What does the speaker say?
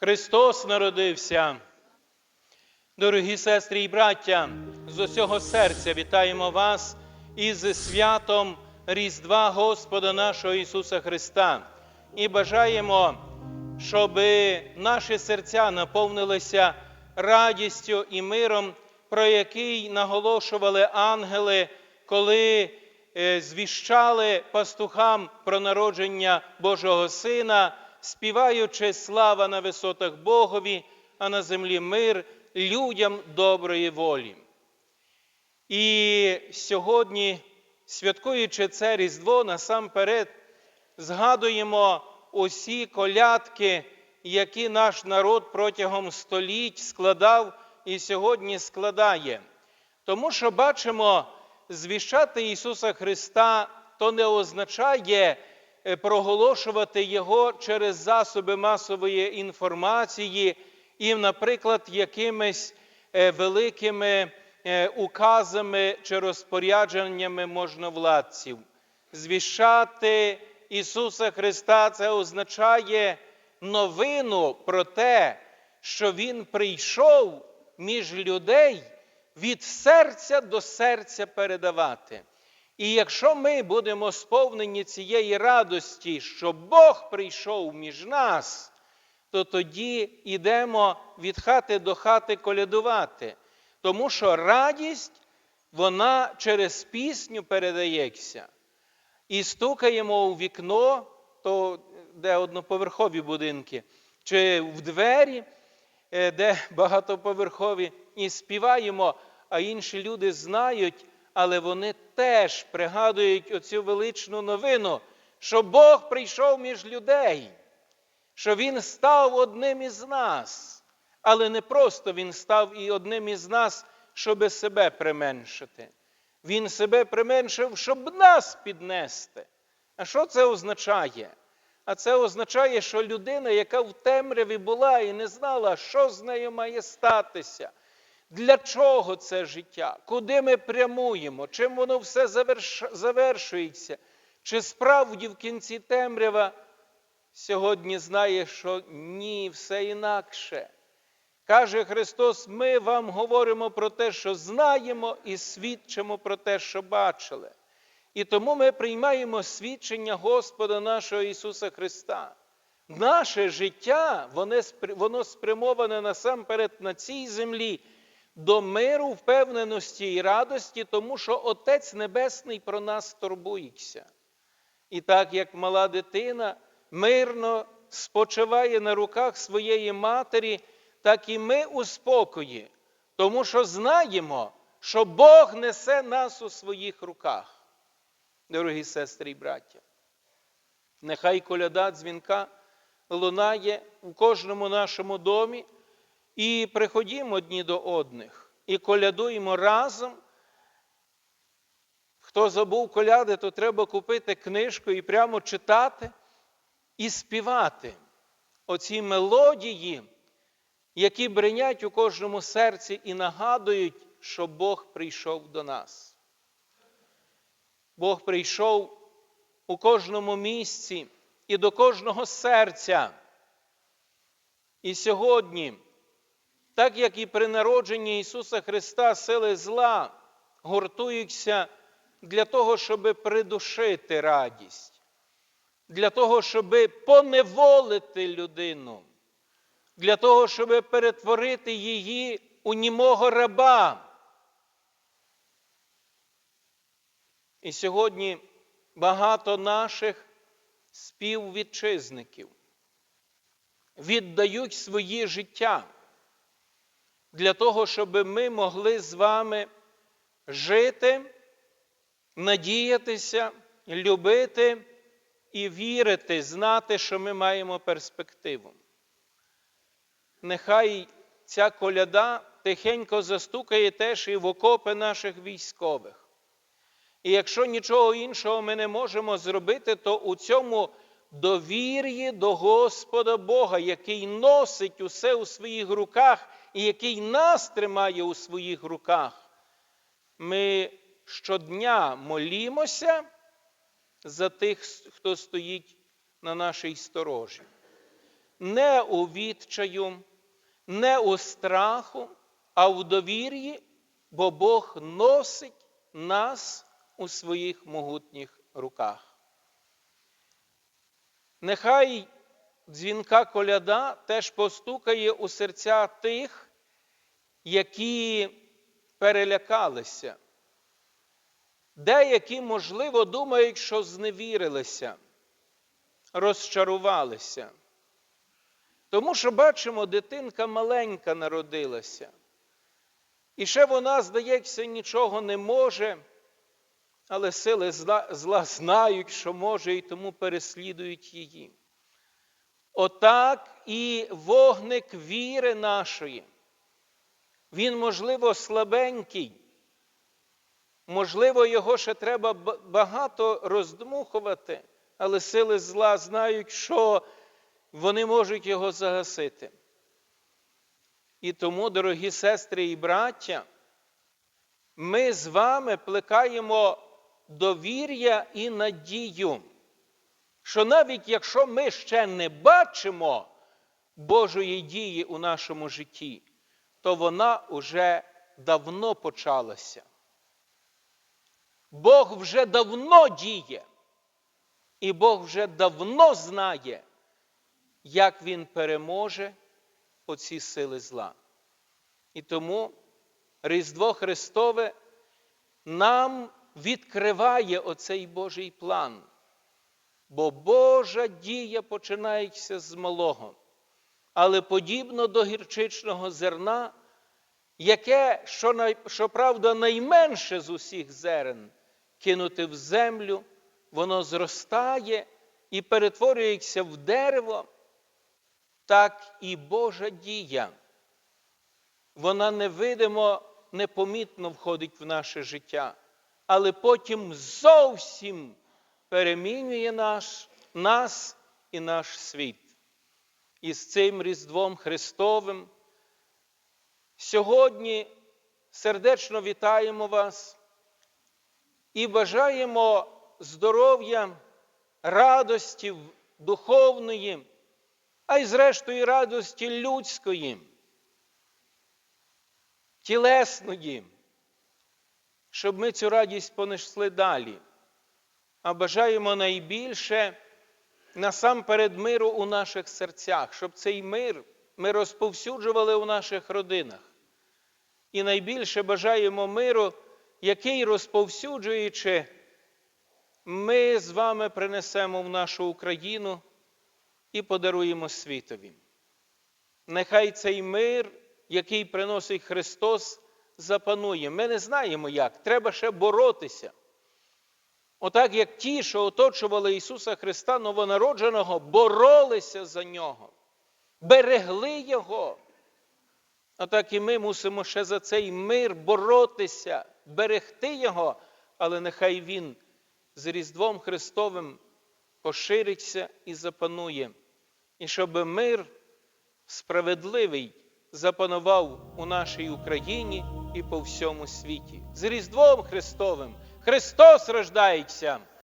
Христос народився. Дорогі сестри і браття, з усього серця вітаємо вас із святом Різдва Господа нашого Ісуса Христа і бажаємо, щоб наші серця наповнилися радістю і миром, про який наголошували ангели, коли е, звіщали пастухам про народження Божого Сина, співаючи слава на висотах Богові, а на землі мир людям доброї волі. І сьогодні, святкуючи це Різдво, насамперед згадуємо усі колядки, які наш народ протягом століть складав і сьогодні складає. Тому що бачимо, звіщати Ісуса Христа то не означає проголошувати Його через засоби масової інформації і, наприклад, якимись е, великими е, указами чи розпорядженнями можновладців. Звіщати Ісуса Христа це означає новину про те, що Він прийшов між людей від серця до серця передавати. І якщо ми будемо сповнені цієї радості, що Бог прийшов між нас, то тоді йдемо від хати до хати колядувати. Тому що радість, вона через пісню передається. І стукаємо у вікно, то де одноповерхові будинки, чи в двері, е, де багатоповерхові, і співаємо, а інші люди знають, але вони теж пригадують оцю величну новину, що Бог прийшов між людей, що Він став одним із нас, але не просто Він став і одним із нас, щоби себе применшити. Він себе применшив, щоб нас піднести. А що це означає? А це означає, що людина, яка в темряві була і не знала, що з нею має статися, для чого це життя, куди ми прямуємо, чим воно все заверш... завершується, чи справді в кінці темрява сьогодні знає, що ні, все інакше. Каже Христос, ми вам говоримо про те, що знаємо, і свідчимо про те, що бачили. І тому ми приймаємо свідчення Господа нашого Ісуса Христа. Наше життя, воно спрямоване насамперед на цій землі до миру, впевненості і радості, тому що Отець Небесний про нас турбується. І так як мала дитина мирно спочиває на руках своєї матері, так і ми у спокої, тому що знаємо, що Бог несе нас у своїх руках. Дорогі сестри і браття, нехай коляда дзвінка лунає у кожному нашому домі, і приходімо одні до одних, і колядуємо разом. Хто забув коляди, то треба купити книжку і прямо читати і співати оці мелодії, які бринять у кожному серці і нагадують, що Бог прийшов до нас. Бог прийшов у кожному місці і до кожного серця. І сьогодні, так як і при народженні Ісуса Христа сили зла гуртуються для того, щоб придушити радість, для того, щоб поневолити людину, для того, щоб перетворити її у німого раба. І сьогодні багато наших співвітчизників віддають свої життя для того, щоб ми могли з вами жити, надіятися, любити і вірити, знати, що ми маємо перспективу. Нехай ця коляда тихенько застукає теж і в окопи наших військових. І якщо нічого іншого ми не можемо зробити, то у цьому довір'ї до Господа Бога, який носить усе у своїх руках і який нас тримає у своїх руках, ми щодня молімося за тих, хто стоїть на нашій сторожі. не у відчаю, не у страху, а в довір'ї, бо Бог носить нас у своїх могутніх руках. Нехай дзвінка коляда теж постукає у серця тих, які перелякалися. Деякі, можливо, думають, що зневірилися, розчарувалися. Тому що бачимо, дитинка маленька народилася. І ще вона, здається, нічого не може, але сили зла, зла знають, що може, і тому переслідують її. Отак і вогник віри нашої. Він, можливо, слабенький. Можливо, його ще треба багато роздмухувати, але сили зла знають, що вони можуть його загасити. І тому, дорогі сестри і браття, ми з вами плекаємо довір'я і надію, що навіть якщо ми ще не бачимо Божої дії у нашому житті, то вона уже давно почалася. Бог вже давно діє, і Бог вже давно знає, як Він переможе оці сили зла. І тому Різдво Христове нам відкриває оцей Божий план. Бо Божа дія починається з малого, але подібно до гірчичного зерна, яке, що, що найменше з усіх зерен, кинути в землю, воно зростає і перетворюється в дерево, так і Божа дія. Вона невидимо, непомітно входить в наше життя, але потім зовсім перемінює наш, нас і наш світ. І з цим Різдвом Христовим сьогодні сердечно вітаємо вас і бажаємо здоров'я, радості духовної, а й зрештою радості людської, тілесної, щоб ми цю радість понесли далі. А бажаємо найбільше насамперед миру у наших серцях, щоб цей мир ми розповсюджували у наших родинах. І найбільше бажаємо миру, який розповсюджуючи, ми з вами принесемо в нашу Україну і подаруємо світові. Нехай цей мир, який приносить Христос, запанує. Ми не знаємо як, треба ще боротися. Отак, як ті, що оточували Ісуса Христа новонародженого, боролися за Нього, берегли Його. Отак і ми мусимо ще за цей мир боротися, берегти Його, але нехай Він з Різдвом Христовим пошириться і запанує, і щоб мир справедливий запанував у нашій Україні і по всьому світі. З Різдвом Христовим Христос рождається!